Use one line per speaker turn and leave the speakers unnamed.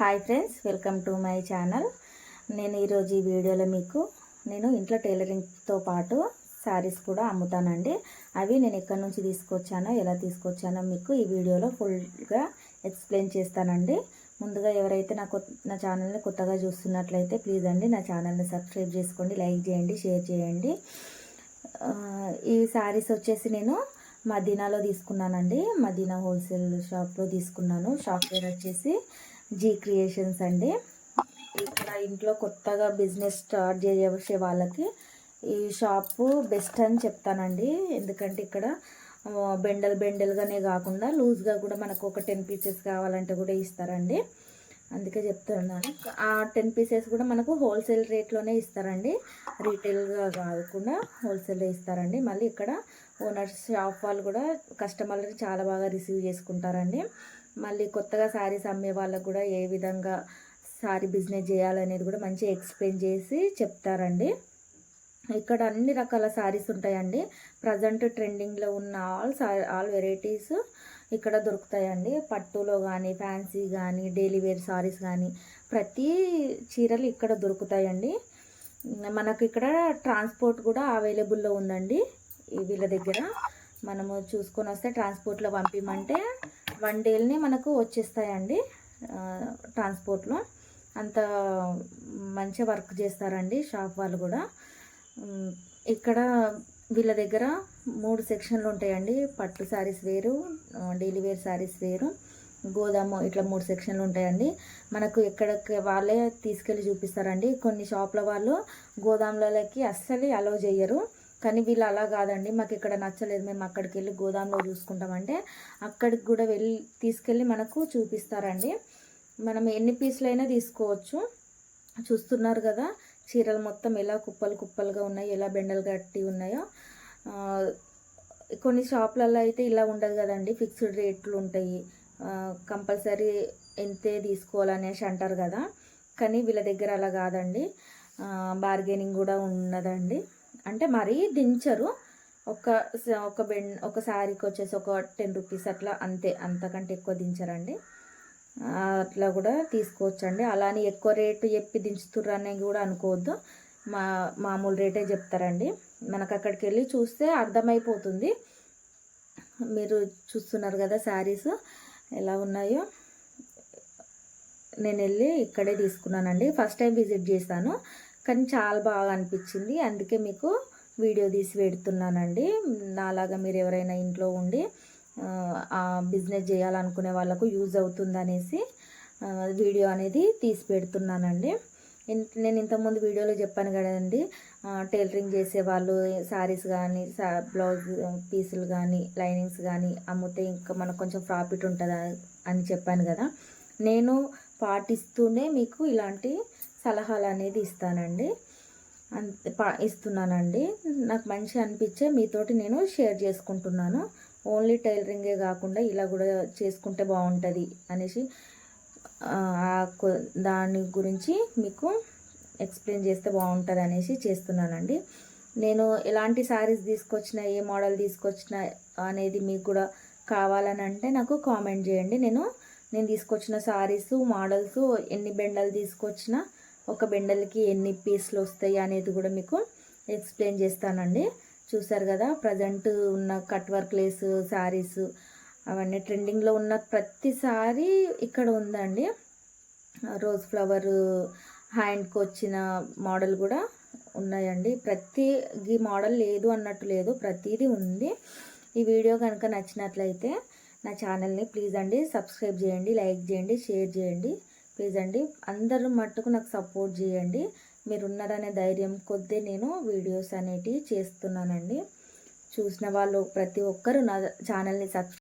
Hi friends welcome to my channel. నేను ఈరోజు ఈ వీడియోలో మీకు నేను ఇంట్లో టైలరింగ్తో పాటు శారీస్ కూడా అమ్ముతానండి. అవి నేను ఎక్కడి నుంచి తీసుకొచ్చానో ఎలా తీసుకొచ్చానో మీకు ఈ వీడియోలో ఫుల్గా ఎక్స్ప్లెయిన్ చేస్తానండి. ముందుగా ఎవరైతే నా కొత్త నా ఛానల్ని కొత్తగా చూస్తున్నట్లయితే ప్లీజ్ అండి నా ఛానల్ని సబ్స్క్రైబ్ చేసుకోండి లైక్ చేయండి షేర్ చేయండి. ఈ శారీస్ వచ్చేసి నేను మదీనాలో తీసుకున్నానండి. మదీనా హోల్సేల్ షాప్లో తీసుకున్నాను. షాప్ పేరు వచ్చేసి జీ క్రియేషన్స్ అండి. ఇక్కడ ఇంట్లో కొత్తగా బిజినెస్ స్టార్ట్ చేసే వాళ్ళకి ఈ షాపు బెస్ట్ అని చెప్తానండి. ఎందుకంటే ఇక్కడ బెండల్ బెండల్గానే కాకుండా లూజ్గా కూడా మనకు ఒక టెన్ పీసెస్ కావాలంటే కూడా ఇస్తారండి. అందుకే చెప్తున్నాను. ఆ టెన్ పీసెస్ కూడా మనకు హోల్సేల్ రేట్లోనే ఇస్తారండి. రీటైల్గా కాకుండా హోల్సేల్లో ఇస్తారండి. మళ్ళీ ఇక్కడ ఓనర్స్ షాప్ వాళ్ళు కూడా కస్టమర్లని చాలా బాగా రిసీవ్ చేసుకుంటారండి. మళ్ళీ కొత్తగా శారీస్ అమ్మే వాళ్ళకు కూడా ఏ విధంగా శారీ బిజినెస్ చేయాలనేది కూడా మంచిగా ఎక్స్ప్లెయిన్ చేసి చెప్తారండి. ఇక్కడ అన్ని రకాల శారీస్ ఉంటాయండి. ప్రజెంట్ ట్రెండింగ్లో ఉన్న ఆల్ ఆల్ వెరైటీస్ ఇక్కడ దొరుకుతాయండి. పట్టులో కానీ ఫ్యాన్సీ కానీ డైలీ వేర్ సారీస్ కానీ ప్రతి చీరలు ఇక్కడ దొరుకుతాయండి. మనకు ఇక్కడ ట్రాన్స్పోర్ట్ కూడా అవైలబుల్లో ఉందండి. వీళ్ళ దగ్గర మనము చూసుకొని వస్తే ట్రాన్స్పోర్ట్లో పంపిమంటే వన్ డేలని మనకు వచ్చేస్తాయండి. ట్రాన్స్పోర్ట్లో అంత మంచిగా వర్క్ చేస్తారండి షాప్ వాళ్ళు కూడా. ఇక్కడ వీళ్ళ దగ్గర మూడు సెక్షన్లు ఉంటాయండి. పట్టు శారీస్ వేరు డైలీ వేర్ శారీస్ వేరు గోదాము ఇట్లా మూడు సెక్షన్లు ఉంటాయండి. మనకు ఎక్కడికి వాళ్ళే తీసుకెళ్ళి చూపిస్తారండి. కొన్ని షాప్ల వాళ్ళు గోదాములకి అస్సలు అలౌ చేయరు. కానీ వీళ్ళు అలా కాదండి. మాకు ఇక్కడ నచ్చలేదు. మేము అక్కడికి వెళ్ళి గోదాంలో చూసుకుంటామంటే అక్కడికి కూడా వెళ్ళి తీసుకెళ్ళి మనకు చూపిస్తారండి. మనం ఎన్ని పీసులైనా తీసుకోవచ్చు. చూస్తున్నారు కదా చీరలు మొత్తం ఎలా కుప్పలు కుప్పలుగా ఉన్నాయి ఎలా బెండలు కట్టి ఉన్నాయో. కొన్ని షాప్లలో అయితే ఇలా ఉండదు కదండి. ఫిక్స్డ్ రేట్లు ఉంటాయి. కంపల్సరీ ఎంతే తీసుకోవాలనేసి అంటారు కదా. కానీ వీళ్ళ దగ్గర అలా కాదండి. బార్గెనింగ్ కూడా ఉన్నదండి. అంటే మరీ దించరు. ఒక ఒక బెన్ ఒక శారీకి వచ్చేసి ఒక టెన్ రూపీస్ అట్లా అంతే అంతకంటే ఎక్కువ దించరండి. అట్లా కూడా తీసుకోవచ్చండి. అలానే ఎక్కువ రేటు చెప్పి దించుతుర్రు కూడా అనుకోవద్దు. మా మామూలు రేటే చెప్తారండి. మనకు అక్కడికి వెళ్ళి చూస్తే అర్థమైపోతుంది. మీరు చూస్తున్నారు కదా శారీస్ ఎలా ఉన్నాయో. నేను వెళ్ళి ఇక్కడే తీసుకున్నానండి. ఫస్ట్ టైం విజిట్ చేశాను. కానీ చాలా బాగా అనిపించింది. అందుకే మీకు వీడియో తీసి పెడుతున్నానండి. నాలాగా మీరు ఎవరైనా ఇంట్లో ఉండి బిజినెస్ చేయాలనుకునే వాళ్ళకు యూజ్ అవుతుందనేసి వీడియో అనేది తీసి పెడుతున్నానండి. ఇన్- నేను ఇంతకుముందు వీడియోలో చెప్పాను కదండి టైలరింగ్ చేసే వాళ్ళు శారీస్ కానీ సా బ్లౌజ్ పీసులు కానీ లైనింగ్స్ కానీ అమ్మితే ఇంకా మనకు కొంచెం ప్రాఫిట్ ఉంటుందా అని చెప్పాను కదా. నేను పాటిస్తూనే మీకు ఇలాంటి సలహాలు అనేది ఇస్తానండి పా ఇస్తున్నానండి. నాకు మంచి అనిపించే మీతోటి నేను షేర్ చేసుకుంటున్నాను. ఓన్లీ టైలరింగే కాకుండా ఇలా కూడా చేసుకుంటే బాగుంటుంది అనేసి దాని గురించి మీకు ఎక్స్ప్లెయిన్ చేస్తే బాగుంటుంది అనేసి చేస్తున్నానండి. నేను ఎలాంటి శారీస్ తీసుకొచ్చిన ఏ మోడల్ తీసుకొచ్చిన అనేది మీకు కూడా కావాలని అంటే నాకు కామెంట్ చేయండి. నేను నేను తీసుకొచ్చిన శారీస్ మోడల్స్ ఎన్ని బెండలు తీసుకొచ్చినా ఒక బెండల్కి ఎన్ని పీసులు వస్తాయి అనేది కూడా మీకు ఎక్స్ప్లెయిన్ చేస్తానండి. చూసారు కదా ప్రజెంట్ ఉన్న కట్ వర్క్ లేస్ శారీస్ అవన్నీ ట్రెండింగ్లో ఉన్న ప్రతిసారి ఇక్కడ ఉందండి. రోజ్ ఫ్లవర్ హ్యాండ్కి వచ్చిన మోడల్ కూడా ఉన్నాయండి. ప్రతి ఈ మోడల్ లేదు అన్నట్టు లేదు ప్రతిదీ ఉంది. ఈ వీడియో కనుక నచ్చినట్లయితే నా ఛానల్ని ప్లీజ్ అండి సబ్స్క్రైబ్ చేయండి లైక్ చేయండి షేర్ చేయండి. ప్లీజ్ అండి అందరూ మట్టుకు నాకు సపోర్ట్ చేయండి. మీరు ఉన్నారనే ధైర్యం కొద్దీ నేను వీడియోస్ అనేటివి చేస్తున్నానండి. చూసిన వాళ్ళు ప్రతి ఒక్కరూ నా ఛానల్ని సబ్స్క్రైబ్